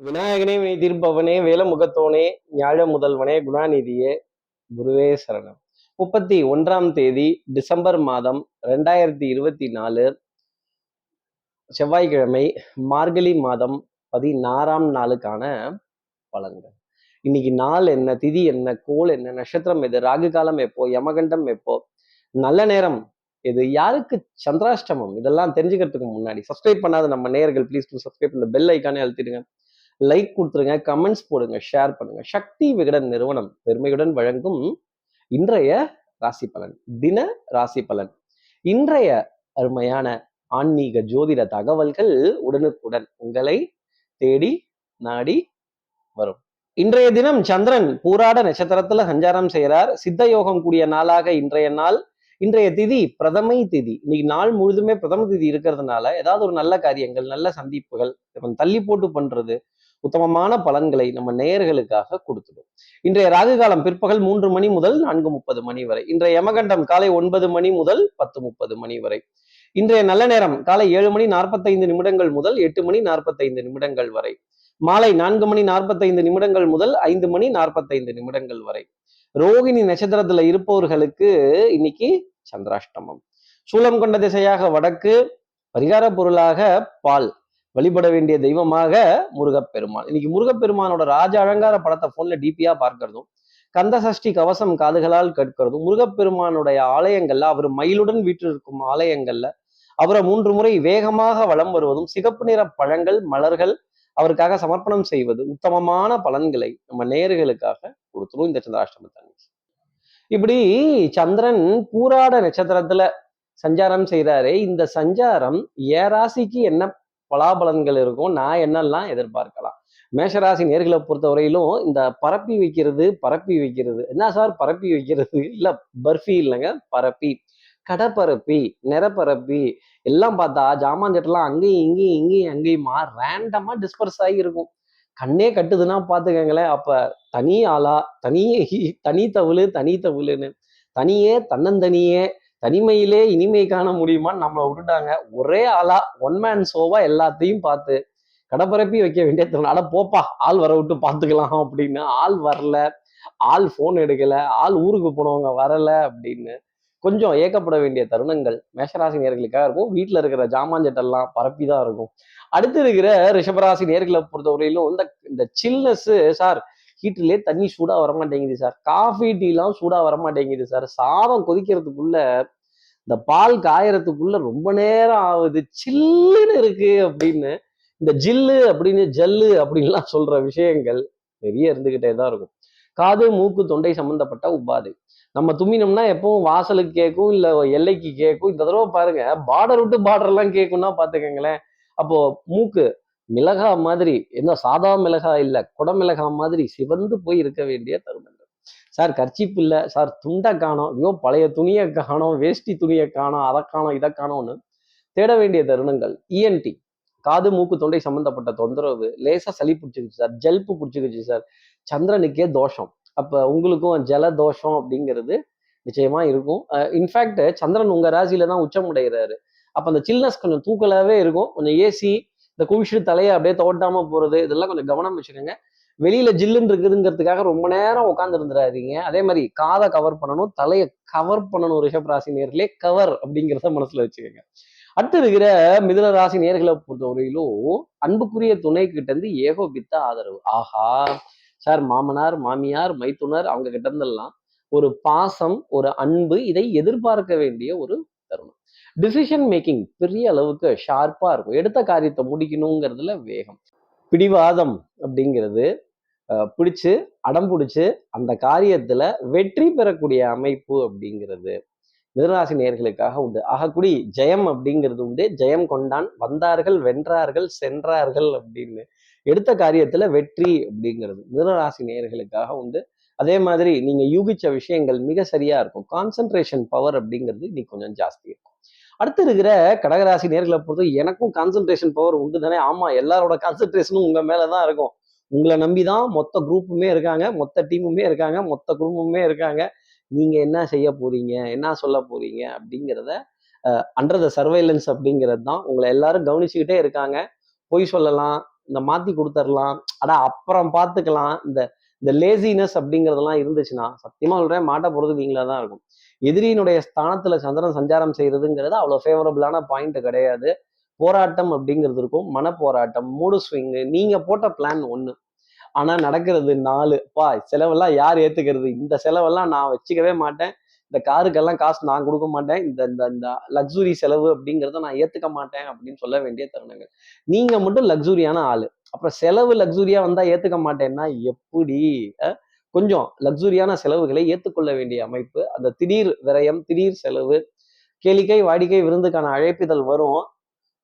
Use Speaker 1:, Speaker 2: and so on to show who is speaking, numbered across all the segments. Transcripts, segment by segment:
Speaker 1: விநாயகனே வினை தீர்ப்பவனே வேலமுகத்தோனே ஞாழ முதல்வனே குணாநிதியே குருவே சரணம். முப்பத்தி ஒன்றாம் தேதி டிசம்பர் மாதம் ரெண்டாயிரத்தி இருபத்தி நாலு செவ்வாய்க்கிழமை மார்கழி மாதம் பதினாறாம் நாளுக்கான பலன்கள். இன்னைக்கு நாள் என்ன திதி என்ன கோல் என்ன நட்சத்திரம் எது ராகு காலம் எப்போ யமகண்டம் எப்போ நல்ல நேரம் இது யாருக்கு சந்திராஷ்டமம் இதெல்லாம் தெரிஞ்சுக்கிறதுக்கு முன்னாடி சப்ஸ்கிரைப் பண்ணாத நம்ம நேயர்கள் ப்ளீஸ் டூ சப்ஸ்கிரைப் இந்த பெல் ஐக்கானே அழுத்திடுங்க. லைக் கொடுத்துருங்க கமெண்ட்ஸ் போடுங்க ஷேர் பண்ணுங்க. சக்தி விகடன் நிறுவனம் பெருமையுடன் வழங்கும் இன்றைய ராசி பலன் தின ராசி பலன். இன்றைய அருமையான ஆன்மீக ஜோதிட தகவல்கள் உடனுக்குடன் உங்களை தேடி நாடி வரும். இன்றைய தினம் சந்திரன் பூராட நட்சத்திரத்துல சஞ்சாரம் செய்கிறார் சித்த யோகம் கூடிய நாளாக இன்றைய நாள் இன்றைய திதி பிரதமை திதி. இன்னைக்கு நாள் முழுதுமே பிரதம திதி இருக்கிறதுனால ஏதாவது ஒரு நல்ல காரியங்கள் நல்ல சந்திப்புகள் கொஞ்சம் தள்ளி போட்டு பண்றது உத்தமமான பலன்களை நம்ம நேயர்களுக்காக கொடுத்துடும். இன்றைய ராகு காலம் பிற்பகல் மூன்று மணி முதல் நான்கு முப்பது மணி வரை. இன்றைய யமகண்டம் காலை ஒன்பது மணி முதல் பத்து முப்பது மணி வரை. இன்றைய நல்ல நேரம் காலை ஏழு மணி நாற்பத்தைந்து நிமிடங்கள் முதல் எட்டு மணி நாற்பத்தைந்து நிமிடங்கள் வரை. மாலை நான்கு மணி நாற்பத்தைந்து நிமிடங்கள் முதல் ஐந்து மணி நாற்பத்தைந்து நிமிடங்கள் வரை. ரோகிணி நட்சத்திரத்துல இருப்பவர்களுக்கு இன்னைக்கு சந்திராஷ்டமம். சூலம் கொண்ட திசையாக வடக்கு பரிகார பொருளாக பால். வழிபட வேண்டிய தெய்வமாக முருகப்பெருமான். இன்னைக்கு முருகப்பெருமானோட ராஜ அலங்கார படத்தை போன்ல டிபியா பார்க்கறதும் கந்த சஷ்டி கவசம் காதுகளால் கேட்கிறதும் முருகப்பெருமானுடைய ஆலயங்கள்ல அவர் மயிலுடன் வீற்றிருக்கும் ஆலயங்கள்ல அவரை மூன்று முறை வேகமாக வலம் வருவதும் சிகப்பு நிற பழங்கள் மலர்கள் அவருக்காக சமர்ப்பணம் செய்வது உத்தமமான பலன்களை நம்ம நேர்களுக்காக கொடுத்துரும் இந்த சந்திராஷ்டமத்தை இப்படி சந்திரன் பூராட நட்சத்திரத்துல சஞ்சாரம் செய்கிறாரு இந்த சஞ்சாரம் ஏ ராசிக்கு என்ன பலாபலன்கள் இருக்கும் நான் என்னெல்லாம் எதிர்பார்க்கலாம். மேஷராசி நேர்களை பொறுத்தவரையிலும் இந்த பரப்பி வைக்கிறது பரப்பி வைக்கிறது. என்ன சார் பரப்பி வைக்கிறது? இல்லை பர்ஃபி இல்லைங்க பரப்பி. கடப்பரப்பி நிறப்பரப்பி எல்லாம் பார்த்தா ஜாமான்ஜெட்டெல்லாம் அங்கேயும் இங்கேயும் இங்கேயும் அங்கேயுமா ரேண்டமாக டிஸ்பர்ஸ் ஆகி இருக்கும். கண்ணே கட்டுதுன்னா பார்த்துக்கங்களேன். அப்போ தனி ஆளா தனியே தனி தவுளு தனி தவுளுன்னு. தனியே தன்னந்தனியே தனிமையிலே இனிமை காண முடியுமான்னு நம்மளை விட்டுட்டாங்க. ஒரே ஆளா ஒன் மேன் ஷோவா எல்லாத்தையும் பார்த்து கடப்பரப்பி வைக்க வேண்டிய அட போப்பா ஆள் வர விட்டு பார்த்துக்கலாம் அப்படின்னு. ஆள் வரல ஆள் ஃபோன் எடுக்கல ஆள் ஊருக்கு போனவங்க வரல அப்படின்னு. கொஞ்சம் ஏக்கப்பட வேண்டிய தருணங்கள் மேஷராசி நேர்களுக்காக இருக்கும். வீட்டில் இருக்கிற ஜாமான்ஜெட்டெல்லாம் பரப்பி தான் இருக்கும். அடுத்து இருக்கிற ரிஷபராசி நேர்களை பொறுத்தவரையிலும் இந்த இந்த சில்னஸ் சார் ஹீட்டிலே தண்ணி சூடாக வர மாட்டேங்குது சார் காஃபி டீலாம் சூடாக வர மாட்டேங்குது சார் சாதம் கொதிக்கிறதுக்குள்ள இந்த பால் காயறதுக்குள்ள ரொம்ப நேரம் ஆகுது. சில்லுன்னு இருக்கு அப்படின்னு இந்த ஜில்லு அப்படின்னு ஜல்லு அப்படின்லாம் சொல்ற விஷயங்கள் நிறைய இருந்துகிட்டே தான் இருக்கும். காது மூக்கு தொண்டை சம்பந்தப்பட்ட உபாதை. நம்ம தும்மினோம்னா எப்பவும் வாசலுக்கு கேட்கும் இல்ல எல்லைக்கு கேட்கும் இந்த தடவை பாருங்க பார்டர் விட்டு பார்டர் எல்லாம் கேட்கும்னா பாத்துக்கங்களேன். அப்போ மூக்கு மிளகா மாதிரி என்ன சாதா மிளகா இல்ல குடமிளகா மாதிரி சிவந்து போய் இருக்க வேண்டிய தருணங்கள். சார் கர்ச்சிப்பு இல்ல. சார் துண்டை காணோம். ஐயோ பழைய துணியை காணோம் வேஷ்டி துணியை காணோம் அதை காணோம் இதை காணோம்னு தேட வேண்டிய தருணங்கள். இஎன்டி காது மூக்கு தொண்டை சம்பந்தப்பட்ட தொந்தரவு லேசா சளி பிடிச்சிக்கிச்சு சார். ஜல்ப்பு பிடிச்சிக்கிச்சு சார். சந்திரனுக்கே தோஷம். அப்ப உங்களுக்கும் ஜலதோஷம் அப்படிங்கிறது நிச்சயமா இருக்கும். இன்ஃபேக்ட் சந்திரன் உங்க ராசியில தான் உச்சம் அடைகிறாரு அப்ப அந்த சில்னஸ் கொஞ்சம் தூக்கலாவே இருக்கும். கொஞ்சம் ஏசி இந்த குவிஷு தலையை அப்படியே தோட்டாம போறது இதெல்லாம் கொஞ்சம் கவனம் வச்சுக்கோங்க. வெளியில ஜில்லுன்னு இருக்குதுங்கிறதுக்காக ரொம்ப நேரம் உட்காந்துருந்துடாதீங்க அதே மாதிரி காதை கவர் பண்ணணும் தலையை கவர் பண்ணணும் ரிஷப் ராசி நேர்களே கவர் அப்படிங்கிறத மனசுல வச்சுக்கோங்க. அடுத்து இருக்கிற மிதுன ராசி நேர்களை பொறுத்தவரையிலும் அன்புக்குரிய துணை கிட்ட இருந்து ஏகோபித்த ஆதரவு. ஆஹா! சார் மாமனார் மாமியார் மைத்துனர் அவங்க கிட்ட இருந்தெல்லாம் ஒரு பாசம் ஒரு அன்பு இதை எதிர்பார்க்க வேண்டிய ஒரு தருணம். டிசிஷன் மேக்கிங் பெரிய அளவுக்கு ஷார்ப்பா இருக்கும். எடுத்த காரியத்தை முடிக்கணுங்கிறதுல வேகம். பிடிவாதம் அப்படிங்கிறது பிடிச்சு அடம் பிடிச்சு அந்த காரியத்துல வெற்றி பெறக்கூடிய அமைப்பு அப்படிங்கிறது மிதராசி நேர்களுக்காக உண்டு. ஆகக்குடி ஜெயம் அப்படிங்கிறது உண்டு. ஜெயம் கொண்டான் வந்தார்கள் வென்றார்கள் சென்றார்கள் அப்படின்னு எடுத்த காரியத்துல வெற்றி அப்படிங்கிறது. மிதனராசி நேர்களுக்காக உண்டு. அதே மாதிரி நீங்க யூகிச்ச விஷயங்கள் மிக சரியா இருக்கும். கான்சென்ட்ரேஷன் பவர் அப்படிங்கிறது இன்னைக்கு கொஞ்சம் ஜாஸ்தி இருக்கும். அடுத்து இருக்கிற கடகராசி நேர்களை பொறுத்து எனக்கும் கான்சென்ட்ரேஷன் பவர் உண்டு தானே ஆமா எல்லாரோட கான்சென்ட்ரேஷனும் உங்க மேலதான் இருக்கும். உங்களை நம்பி தான் மொத்த குரூப்புமே இருக்காங்க மொத்த டீமுமே இருக்காங்க மொத்த குடும்பமுமே இருக்காங்க. நீங்க என்ன செய்ய போறீங்க? என்ன சொல்ல போறீங்க? அப்படிங்கிறத அண்டர் த சர்வைலன்ஸ் அப்படிங்கிறது தான். உங்களை எல்லாரும் கவனிச்சுக்கிட்டே இருக்காங்க. பொய் சொல்லலாம். இந்த மாத்தி கொடுத்துடலாம் அடா அப்புறம் பார்த்துக்கலாம். இந்த இந்த லேசினஸ் அப்படிங்கிறதெல்லாம் இருந்துச்சுன்னா சத்தியமா சொல்றேன் மாட்ட போறது நீங்களா தான் இருக்கும். எதிரியினுடைய ஸ்தானத்துல சந்திரன் சஞ்சாரம் செய்யறதுங்கிறது அவ்வளவு ஃபேவரபிளான பாயிண்ட் கிடையாது. போராட்டம் அப்படிங்கிறது இருக்கும். மன போராட்டம் மூடு ஸ்விங்கு நீங்க போட்ட பிளான் ஒண்ணு. ஆனா நடக்கிறது நாலு. பா செலவெல்லாம் யார் ஏத்துக்கிறது? இந்த செலவெல்லாம் நான் வச்சுக்கவே மாட்டேன். இந்த காருக்கெல்லாம் காசு நான் கொடுக்க மாட்டேன். இந்த இந்த இந்த லக்ஸுரி செலவு அப்படிங்கிறத நான் ஏத்துக்க மாட்டேன் அப்படின்னு சொல்ல வேண்டிய தருணங்கள். நீங்க மட்டும் லக்ஸுரியான ஆளு. அப்புறம் செலவு லக்ஸுரியா வந்தா ஏத்துக்க மாட்டேன்னா எப்படி? கொஞ்சம் லக்ஸுரியான செலவுகளை ஏற்றுக்கொள்ள வேண்டிய அமைப்பு. அந்த திடீர் விரயம் திடீர் செலவு கேளிக்கை வாடிக்கை விருந்துக்கான அழைப்பிதழ் வரும்.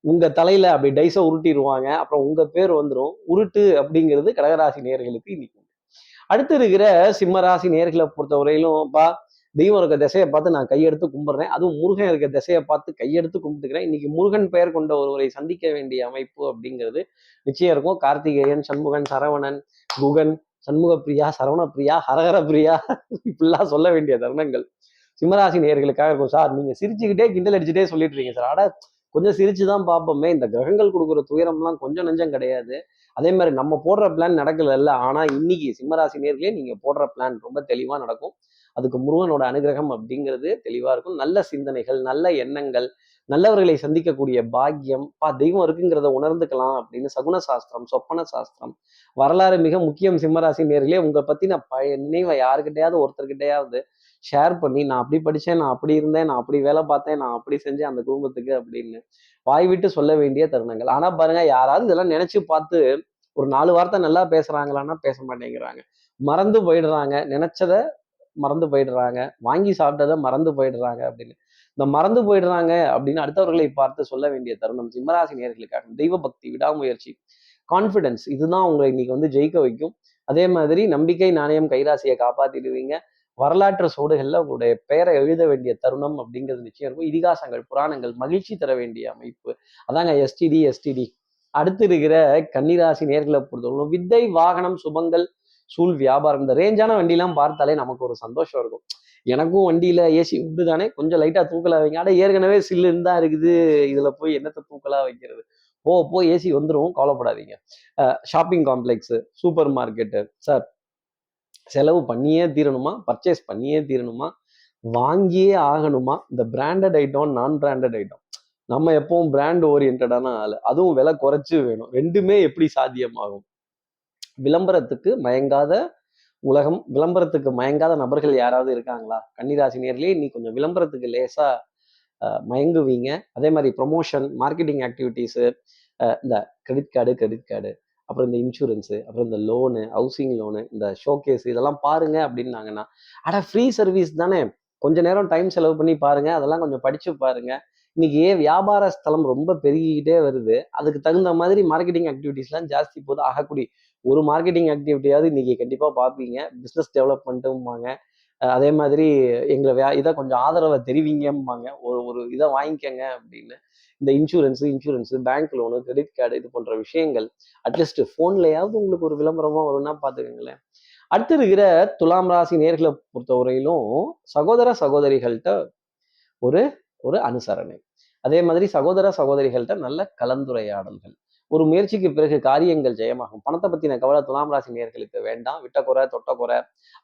Speaker 1: உங்க தலையில அப்படி டைஸை உருட்டிடுவாங்க. அப்புறம் உங்க பேர் வந்துடும் உருட்டு அப்படிங்கிறது கடகராசி நேர்களுக்கு இன்னைக்கு அடுத்து இருக்கிற சிம்மராசி நேர்களை பொறுத்தவரையிலும் பா தெய்வம் இருக்க திசையை பார்த்து நான் கையெடுத்து கும்பிட்றேன். அதுவும் முருகன் இருக்க திசையை பார்த்து கையெடுத்து கும்பிட்டுக்கிறேன். இன்னைக்கு முருகன் பெயர் கொண்ட ஒருவரை சந்திக்க வேண்டிய அமைப்பு அப்படிங்கிறது நிச்சயம் இருக்கும். கார்த்திகேயன் சண்முகன் சரவணன் குகன் சண்முக பிரியா சரவண பிரியா ஹரஹர பிரியா இப்படிலாம் சொல்ல வேண்டிய தருணங்கள். சிம்மராசி நேர்களுக்காக இருக்கும். சார் நீங்க சிரிச்சுக்கிட்டே கிண்டல் அடிச்சுட்டே சொல்லிட்டு இருக்கீங்க சார். அட கொஞ்சம் சிரிச்சு தான் பார்ப்போமே. இந்த கிரகங்கள் கொடுக்குற துயரம்லாம் கொஞ்சம் நெஞ்சம் கிடையாது. அதே மாதிரி நம்ம போடுற பிளான் நடக்கல ஆனால் இன்னைக்கு சிம்மராசி நேர்களே நீங்கள் போடுற பிளான் ரொம்ப தெளிவாக நடக்கும். அதுக்கு முருகனோட அனுகிரகம் அப்படிங்கிறது தெளிவா இருக்கும். நல்ல சிந்தனைகள் நல்ல எண்ணங்கள் நல்லவர்களை சந்திக்கக்கூடிய பாக்கியம் பா தெய்வம் இருக்குங்கிறத உணர்ந்துக்கலாம் அப்படின்னு சகுன சாஸ்திரம் சொப்பன சாஸ்திரம் வரலாறு மிக முக்கியம் சிம்மராசி நேர்களே. உங்க பத்தின பழைய நினைவை யாருக்கிட்டையாவது ஒருத்தர்கிட்டையாவது ஷேர் பண்ணி நான் அப்படி படித்தேன் நான் அப்படி இருந்தேன் நான் அப்படி வேலை பார்த்தேன் நான் அப்படி செஞ்சேன் அந்த குடும்பத்துக்கு அப்படின்னு வாய் விட்டு சொல்ல வேண்டிய தருணங்கள். ஆனால் பாருங்க யாராவது இதெல்லாம் நினைச்சு பார்த்து ஒரு நாலு வார்த்தை நல்லா பேசுறாங்களான்னா பேச மாட்டேங்கிறாங்க. மறந்து போயிடுறாங்க. நினைச்சத மறந்து போயிடுறாங்க. வாங்கி சாப்பிட்டதை மறந்து போயிடுறாங்க அப்படின்னு. இந்த மறந்து போயிடுறாங்க அப்படின்னு அடுத்தவர்களை பார்த்து சொல்ல வேண்டிய தருணம் சிம்மராசி நேர்களுக்காக தெய்வ பக்தி விடாமுயற்சி கான்ஃபிடன்ஸ் இதுதான் உங்களை இன்னைக்கு வந்து ஜெயிக்க வைக்கும். அதே மாதிரி நம்பிக்கை நாணயம் கைராசியை காப்பாத்திடுவீங்க. வரலாற்று சோடுகளில் உங்களுடைய பெயரை எழுத வேண்டிய தருணம் அப்படிங்கிறது நிச்சயம் இருக்கும். இதிகாசங்கள் புராணங்கள் மகிழ்ச்சி தர வேண்டிய அமைப்பு. அதாங்க எஸ்டிடி எஸ்டிடி அடுத்து இருக்கிற கன்னிராசி நேர்களை பொறுத்தவரை வித்தை வாகனம் சுபங்கள் சூழ் வியாபாரம். இந்த ரேஞ்சான வண்டிலாம் பார்த்தாலே நமக்கு ஒரு சந்தோஷம் இருக்கும். எனக்கும் வண்டியில ஏசி உண்டு தானே கொஞ்சம் லைட்டா தூக்கலா வைங்க. ஆனால் ஏற்கனவே சில்லுன்னு தான் இருக்குது. இதுல போய் என்னத்தை தூக்கலா வைக்கிறது? போ போ ஏசி வந்துடும் கவலைப்படாதீங்க. Shopping complex supermarket sir செலவு பண்ணியே தீரணுமா? பர்ச்சேஸ் பண்ணியே தீரணுமா? வாங்கியே ஆகணுமா? இந்த பிராண்டட் ஐட்டம் நான் பிராண்டட் ஐட்டம் நம்ம எப்பவும் பிராண்ட் ஓரியன்டான ஆளு. அதுவும் விலை குறைச்சு வேணும். ரெண்டுமே எப்படி சாத்தியமாகும்? விளம்பரத்துக்கு மயங்காத உலகம் விளம்பரத்துக்கு மயங்காத நபர்கள் யாராவது இருக்காங்களா? கன்னிராசி நேர்லேயே நீ கொஞ்சம் விளம்பரத்துக்கு லேசா மயங்குவீங்க. அதே மாதிரி ப்ரொமோஷன் மார்க்கெட்டிங் ஆக்டிவிட்டீஸு இந்த கிரெடிட் கார்டு கிரெடிட் கார்டு அப்புறம் இந்த இன்சூரன்ஸு அப்புறம் இந்த லோனு ஹவுசிங் லோனு இந்த ஷோகேஸ் இதெல்லாம் பாருங்க அப்படின்னாங்கன்னா அட ஃப்ரீ சர்வீஸ் தானே. கொஞ்ச நேரம் டைம் செலவு பண்ணி பாருங்க. அதெல்லாம் கொஞ்சம் படிச்சு பாருங்க. இன்னைக்கு வியாபார ஸ்தலம் ரொம்ப பெருகிக்கிட்டே வருது. அதுக்கு தகுந்த மாதிரி மார்க்கெட்டிங் ஆக்டிவிட்டீஸ்லாம் ஜாஸ்தி போது ஆகக்கூடிய ஒரு மார்க்கெட்டிங் ஆக்டிவிட்டியாவது இன்னைக்கு கண்டிப்பாக பார்ப்பீங்க. பிஸ்னஸ் டெவலப்மெண்ட்டும்பாங்க அதே மாதிரி எங்களை வே இதை கொஞ்சம் ஆதரவை தெரிவிங்கம்பாங்க. ஒரு ஒரு இதை வாங்கிக்கங்க அப்படின்னு. இந்த insurance insurance bank loan credit card இது போன்ற விஷயங்கள் அட்லீஸ்ட் ஃபோன்லையாவது உங்களுக்கு ஒரு விளம்பரமாக வரும்னா பார்த்துக்கோங்களேன். அடுத்து இருக்கிற துலாம் ராசி நேர்களை பொறுத்தவரையிலும் சகோதர சகோதரிகள்கிட்ட ஒரு ஒரு அனுசரணை. அதே மாதிரி சகோதர சகோதரிகள்கிட்ட நல்ல கலந்துரையாடல்கள். ஒரு முயற்சிக்கு பிறகு காரியங்கள் ஜெயமாகும். பணத்தை பத்தின கவலை துலாம் ராசி நேர்களுக்கு வேண்டாம். விட்ட குறை தொட்ட குறை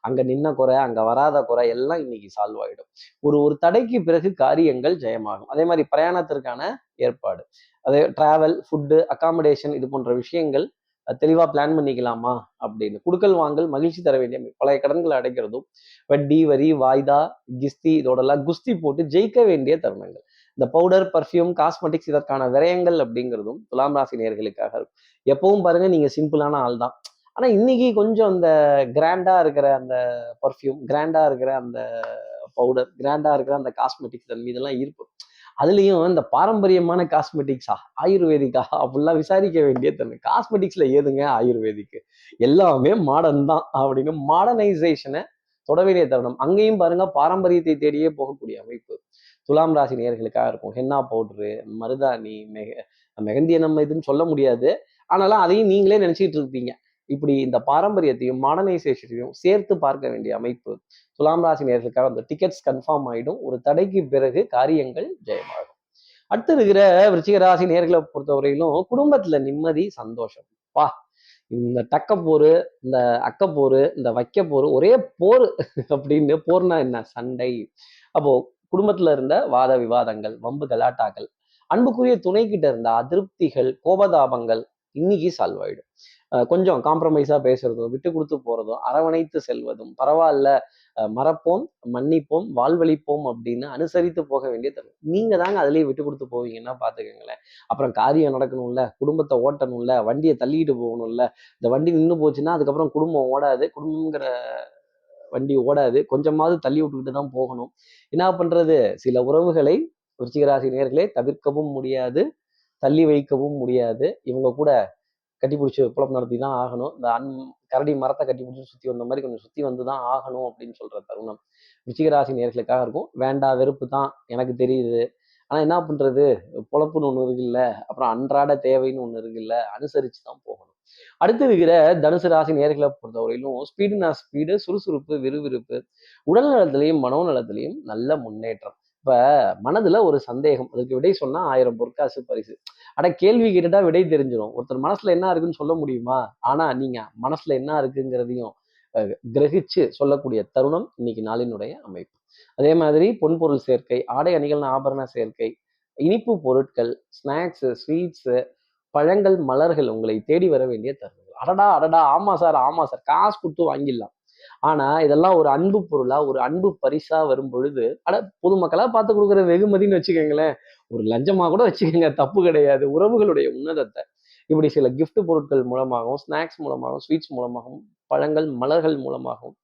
Speaker 1: அங்க நின்ன குறை அங்க வராத குறை எல்லாம் இன்னைக்கு சால்வ் ஆகிடும் ஒரு ஒரு தடைக்கு பிறகு காரியங்கள் ஜெயமாகும். அதே மாதிரி பிரயாணத்திற்கான ஏற்பாடு. அதே டிராவல் ஃபுட்டு அகாமடேஷன் இது போன்ற விஷயங்கள் தெளிவாக பிளான் பண்ணிக்கலாமா அப்படின்னு. குடுக்கல் வாங்கல் மகிழ்ச்சி தர வேண்டிய பழைய கடன்களை அடைக்கிறதும் வட்டி வரி வாய்தா கிஸ்தி இதோடலாம் குஸ்தி போட்டு ஜெயிக்க வேண்டிய தருணங்கள். இந்த பவுடர் பர்ஃப்யூம் காஸ்மெட்டிக்ஸ் இதற்கான விரயங்கள் அப்படிங்கிறதும் துலாம் ராசி நேர்களுக்காக இருக்கும். எப்பவும் பாருங்க நீங்க சிம்பிளான ஆள் தான். ஆனா இன்னைக்கு கொஞ்சம் அந்த கிராண்டா இருக்கிற அந்த பர்ஃப்யூம் கிராண்டா இருக்கிற அந்த பவுடர் கிராண்டா இருக்கிற அந்த காஸ்மெட்டிக்ஸ் தன் மீதெல்லாம் ஈர்ப்பு. அதுலயும் இந்த பாரம்பரியமான காஸ்மெட்டிக்ஸா ஆயுர்வேதிக்கா அப்படிலாம் விசாரிக்க வேண்டிய தன்மை. காஸ்மெட்டிக்ஸ்ல ஏதுங்க ஆயுர்வேதிக்கு? எல்லாமே மாடர்ன் தான் அப்படின்னு மாடர்னைசேஷனை தொட வேண்டிய தருணம். அங்கேயும் பாருங்க பாரம்பரியத்தை தேடியே போகக்கூடிய அமைப்பு. துலாம் ராசி நேர்களுக்காக இருக்கும். ஹென்னா பவுடரு மருதாணி மெக மெகந்தியை நம்ம இதுன்னு சொல்ல முடியாது. ஆனாலும் அதையும் நீங்களே நினைச்சிட்டு இருப்பீங்க. இப்படி இந்த பாரம்பரியத்தையும் மாடர்னைசேஷனையும் சேர்த்து பார்க்க வேண்டிய அமைப்பு துலாம் ராசி நேர்களுக்காக அந்த டிக்கெட்ஸ் கன்ஃபார்ம் ஆயிடும். ஒரு தடைக்கு பிறகு காரியங்கள் ஜெயமாகும். அடுத்து இருக்கிற விருச்சிக ராசி நேர்களை பொறுத்தவரையிலும் குடும்பத்துல நிம்மதி சந்தோஷம். பா இந்த டக்க இந்த அக்க இந்த வைக்க ஒரே போர் அப்படின்னு போர்னா என்ன? சண்டை. அப்போ குடும்பத்துல இருந்த வாத விவாதங்கள் வம்பு கலாட்டாக்கள் அன்புக்குரிய துணை கிட்ட இருந்த அதிருப்திகள் கோபதாபங்கள் இன்னைக்கு சால்வ் ஆயிடும். கொஞ்சம் காம்ப்ரமைஸா பேசுறதும் விட்டு கொடுத்து போறதும் அரவணைத்து செல்வதும் பரவாயில்ல மறப்போம் மன்னிப்போம் வாழ்வழிப்போம் அப்படின்னு அனுசரித்து போக வேண்டிய தருணம். நீங்க தாங்க அதுலயே விட்டு கொடுத்து போவீங்கன்னா பாத்துக்கோங்களேன். அப்புறம் காரியம் நடக்கணும்ல குடும்பத்தை ஓட்டணும்ல வண்டியை தள்ளிட்டு போகணும்ல இந்த வண்டி நின்று போச்சுன்னா அதுக்கப்புறம் குடும்பம் ஓடாது. குடும்பங்கிற வண்டி ஓடாது. கொஞ்சமாவது தள்ளி விட்டுக்கிட்டு தான் போகணும். என்ன பண்ணுறது சில உறவுகளை விருச்சிகராசி நேர்களே தவிர்க்கவும் முடியாது தள்ளி வைக்கவும் முடியாது. இவங்க கூட கட்டி பிடிச்சி குழப்பம் நடத்தி தான் ஆகணும். இந்த அன் கரடி மரத்தை கட்டி பிடிச்சி சுற்றி வந்த மாதிரி கொஞ்சம் சுற்றி வந்து தான் ஆகணும் அப்படின்னு சொல்கிற தருணம் விருச்சிகராசி நேர்களுக்காக இருக்கும். வேண்டா வெறுப்பு தான் எனக்கு தெரியுது. ஆனால் என்ன பண்ணுறது பொழப்புன்னு ஒன்று இருக்குல்ல அப்புறம் அன்றாட தேவைன்னு ஒன்று இருக்குல்ல அனுசரித்து தான் போகணும். அடுத்து இருக்கிற தனுசு ராசி நேர்களை பொறுத்தவரையிலும் ஸ்பீடுனா ஸ்பீடு சுறுசுறுப்பு விறுவிறுப்பு உடல் நலத்திலையும் மனோநலத்திலையும் நல்ல முன்னேற்றம். இப்ப மனதுல ஒரு சந்தேகம். அதுக்கு விடை சொன்னா ஆயிரம் பொற்காசு பரிசு. ஆனா கேள்வி கேட்டுட்டா விடை தெரிஞ்சிடும் ஒருத்தர் மனசுல என்ன இருக்குன்னு சொல்ல முடியுமா? ஆனா நீங்க மனசுல என்ன இருக்குங்கிறதையும் கிரகிச்சு சொல்லக்கூடிய தருணம் இன்னைக்கு நாளினுடைய அமைப்பு. அதே மாதிரி பொன்பொருள் சேர்க்கை ஆடை அணிகள் ஆபரண சேர்க்கை இனிப்பு பொருட்கள் ஸ்நாக்ஸ் ஸ்வீட்ஸ் பழங்கள் மலர்கள் உங்களை தேடி வர வேண்டிய தருணங்கள். அடடா அடடா ஆமா சார் ஆமா சார். காசு கொடுத்து வாங்கிடலாம். ஆனா இதெல்லாம் ஒரு அன்பு பொருளா ஒரு அன்பு பரிசா வரும் பொழுது அட பொதுமக்களா பார்த்து கொடுக்குற வெகுமதின்னு வச்சுக்கோங்களேன். ஒரு லஞ்சமா கூட வச்சுக்கோங்க. தப்பு கிடையாது. உறவுகளுடைய உன்னதத்தை. இப்படி சில கிஃப்ட் பொருட்கள் மூலமாகவும் ஸ்நாக்ஸ் மூலமாகவும் ஸ்வீட்ஸ் மூலமாகவும் பழங்கள் மலர்கள் மூலமாகவும்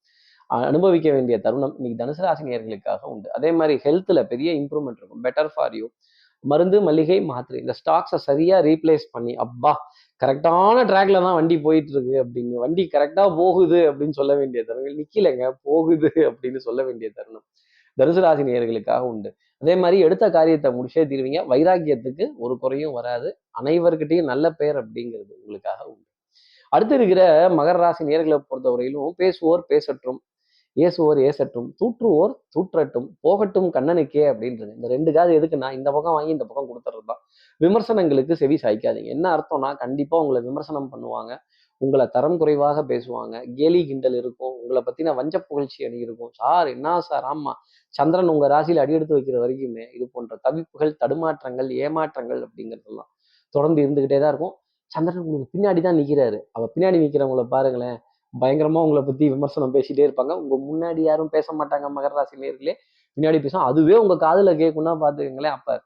Speaker 1: அனுபவிக்க வேண்டிய தருணம் இன்னைக்கு தனுசு ராசினியர்களுக்காக உண்டு. அதே மாதிரி ஹெல்த்ல பெரிய இம்ப்ரூவ்மெண்ட் இருக்கும். பெட்டர் ஃபார் யூ மருந்து மளிகை மாத்திரை. இந்த ஸ்டாக்ஸை சரியா ரீப்ளேஸ் பண்ணி அப்பா கரெக்டான ட்ராக்ல தான் வண்டி போயிட்டு இருக்கு அப்படின்னு. வண்டி கரெக்டா போகுது அப்படின்னு சொல்ல வேண்டிய தருணங்கள் நிக்கலைங்க போகுது அப்படின்னு சொல்ல வேண்டிய தருணம். தனுசு ராசி நேர்களுக்காக உண்டு. அதே மாதிரி எடுத்த காரியத்தை முடிச்சே தீர்வீங்க. வைராக்கியத்துக்கு ஒரு குறையும் வராது. அனைவர்கிட்டையும் நல்ல பெயர் அப்படிங்கிறது உங்களுக்காக உண்டு. அடுத்து இருக்கிற மகர ராசி நேர்களை பொறுத்தவரையிலும் பேசுவோர் பேசட்டும் ஏசுவோர் ஏசட்டும் தூற்றுவோர் தூற்றட்டும் போகட்டும் கண்ணனுக்கே அப்படின்றது. இந்த ரெண்டு காது எதுக்குன்னா இந்த பக்கம் வாங்கி இந்த பக்கம் கொடுத்துறது தான் விமர்சனங்களுக்கு செவி சாய்க்காதீங்க. என்ன அர்த்தம்னா கண்டிப்பா உங்களை விமர்சனம் பண்ணுவாங்க. உங்களை தரம் குறைவாக பேசுவாங்க. கேலி கிண்டல் இருக்கும். உங்களை பத்தின வஞ்ச புகழ்ச்சி அணி இருக்கும். சார் என்ன சார்? ஆமா. சந்திரன் உங்க ராசியில் அடி எடுத்து வைக்கிற வரைக்குமே இது போன்ற தவிப்புகள் தடுமாற்றங்கள் ஏமாற்றங்கள் அப்படிங்கிறதெல்லாம் தொடர்ந்து இருந்துகிட்டே தான் இருக்கும். சந்திரன் உங்களுக்கு பின்னாடி தான் நிற்கிறாரு அவள் பின்னாடி நிற்கிறவங்கள பாருங்களேன். பயங்கரமா உங்களை பத்தி விமர்சனம் பேசிட்டே இருப்பாங்க. உங்க முன்னாடி யாரும் பேச மாட்டாங்க மகர ராசி நேர்களே பின்னாடி பேசும் அதுவே உங்க காதுல கேட்கும்னா பாத்துக்கங்களேன் அப்ப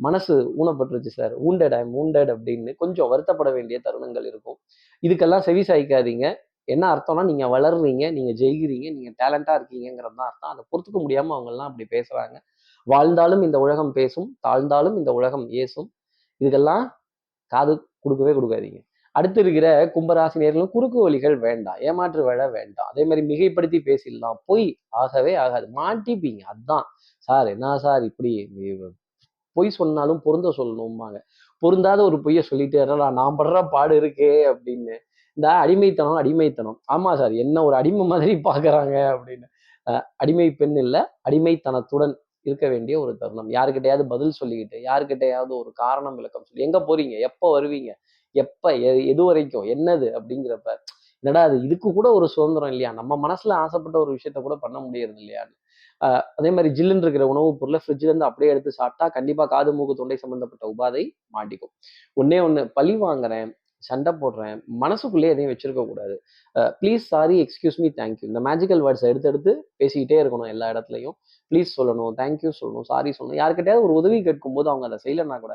Speaker 1: மனசு ஊனப்பட்டுருச்சு சார். ஊண்டட் ஐம் ஊண்டட் அப்படின்னு கொஞ்சம் வருத்தப்பட வேண்டிய தருணங்கள் இருக்கும். இதுக்கெல்லாம் செவி சாய்க்காதீங்க. என்ன அர்த்தம்னா நீங்க வளர்றீங்க நீங்க ஜெயிக்கிறீங்க நீங்க டேலண்டா இருக்கீங்கிறது தான் அர்த்தம். அதை பொறுத்துக்க முடியாம அவங்கெல்லாம் அப்படி பேசுறாங்க. வாழ்ந்தாலும் இந்த உலகம் பேசும் தாழ்ந்தாலும் இந்த உலகம் ஏசும். இதுக்கெல்லாம் காது கொடுக்கவே கொடுக்காதீங்க. அடுத்து இருக்கிற கும்பராசி நேர்களும் குறுக்கு வழிகள் வேண்டாம் ஏமாற்று வேலை வேண்டாம். அதே மாதிரி மிகைப்படுத்தி பேசிடலாம். பொய் ஆகவே ஆகாது. மாட்டிப்பீங்க. அதான். சார் என்ன சார் இப்படி? பொய் சொன்னாலும் பொருந்த சொல்லணும்பாங்க. பொருந்தாத ஒரு பொய்யை சொல்லிட்டு நான் படுற பாடு இருக்கே அப்படின்னு. இந்த அடிமைத்தனம் அடிமைத்தனம். ஆமா சார் என்ன ஒரு அடிமை மாதிரி பாக்குறாங்க அப்படின்னு. அடிமை பெண் இல்ல அடிமைத்தனத்துடன் இருக்க வேண்டிய ஒரு தருணம். யாருக்கிட்டையாவது பதில் சொல்லிக்கிட்டு யாருக்கிட்டையாவது ஒரு காரணம் விளக்கம் சொல்லி எங்க போறீங்க? எப்போ வருவீங்க? எப்போ எ- எது வரைக்கும் என்னது அப்படிங்கிறப்ப என்னடா அது இதுக்கு கூட ஒரு சுதந்திரம் இல்லையா? நம்ம மனசுல ஆசைப்பட்ட ஒரு விஷயத்த கூட பண்ண முடியறது இல்லையான்னு. அதே மாதிரி ஜில்லுன்னு இருக்கிற உணவுப் பொருளை ஃப்ரிட்ஜ்ல இருந்து அப்படியே எடுத்து சாப்பிட்டா கண்டிப்பா காது மூக்கு தொண்டை சம்பந்தப்பட்ட உபாதை மாட்டிக்கும். ஒன்னே ஒன்று பழி வாங்குறேன் சண்டை போடுறேன் மனசுக்குள்ளே எதையும் வச்சிருக்க கூடாது. Please sorry excuse me thank you இந்த மேஜிக்கல் வேர்ட்ஸ் எடுத்து எடுத்து பேசிக்கிட்டே இருக்கணும் எல்லா இடத்துலையும். ப்ளீஸ் சொல்லணும் தேங்க்யூ சொல்லணும் சாரி சொல்லணும். யாருக்கிட்டையாவது ஒரு உதவி கேட்கும்போது அவங்க அதை செய்யலைன்னா கூட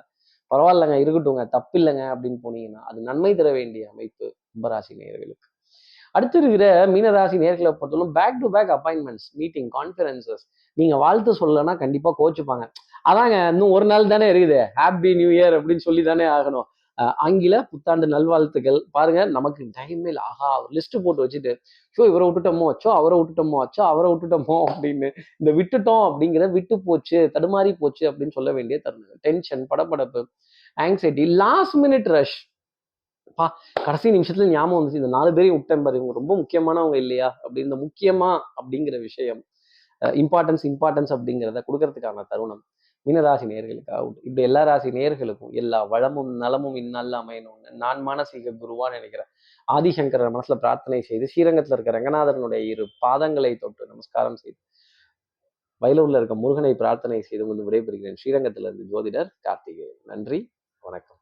Speaker 1: பரவாயில்லைங்க இருக்கட்டுங்க தப்பு இல்லைங்க அப்படின்னு போனீங்கன்னா அது நன்மை தர வேண்டிய அமைப்பு கும்பராசி நேர்களுக்கு அடுத்து இருக்கிற மீனராசி நேர்களை பொறுத்தவரைக்கும் back to back appointments meeting conferences நீங்க வாழ்த்து சொல்லலைன்னா கண்டிப்பா கோச்சுப்பாங்க. அதாங்க இன்னும் ஒரு நாள் தானே இருக்குது. ஹாப்பி நியூ இயர் அப்படின்னு சொல்லி தானே ஆகணும். ஆங்கில புத்தாண்டு நல்வாழ்த்துக்கள். பாருங்க நமக்கு டைமே இல்லை ஆஹா லிஸ்ட் போட்டு வச்சுட்டு ஷோ இவரை விட்டுட்டோமோ? அச்சோ அவரை விட்டுட்டோமோ? அச்சோ அவரை விட்டுட்டோமோ? அப்படின்னு இந்த விட்டுட்டோம் அப்படிங்கிற விட்டு போச்சு தடுமாறி போச்சு அப்படின்னு சொல்ல வேண்டிய தருணம் டென்ஷன் படபடப்பு ஆங்ஸைட்டி லாஸ்ட் மினிட் ரஷ் பா கடைசி நிமிஷத்துல ஞாபகம் வந்துச்சு இந்த நாலு பேரையும் விட்டேன் பாரு இவங்க ரொம்ப முக்கியமானவங்க இல்லையா? அப்படி இந்த முக்கியமா? அப்படிங்கிற விஷயம். இம்பார்ட்டன்ஸ் இம்பார்ட்டன்ஸ் அப்படிங்கிறத கொடுக்கறதுக்கான தருணம். மீனராசி நேர்களுக்காக உண்டு இப்படி எல்லா ராசி நேர்களுக்கும் எல்லா வளமும் நலமும் இந்நல்ல அமையணும்னு நான் மானசீக குருவான்னு நினைக்கிறேன். ஆதிசங்கரர் மனசுல பிரார்த்தனை செய்து ஸ்ரீரங்கத்துல இருக்க ரங்கநாதனுடைய இரு பாதங்களை தொட்டு நமஸ்காரம் செய்து வயலூர்ல இருக்க முருகனை பிரார்த்தனை செய்து கொண்டு விடைபெறுகிறேன். ஸ்ரீரங்கத்திலிருந்து ஜோதிடர் கார்த்திகேயன். நன்றி வணக்கம்.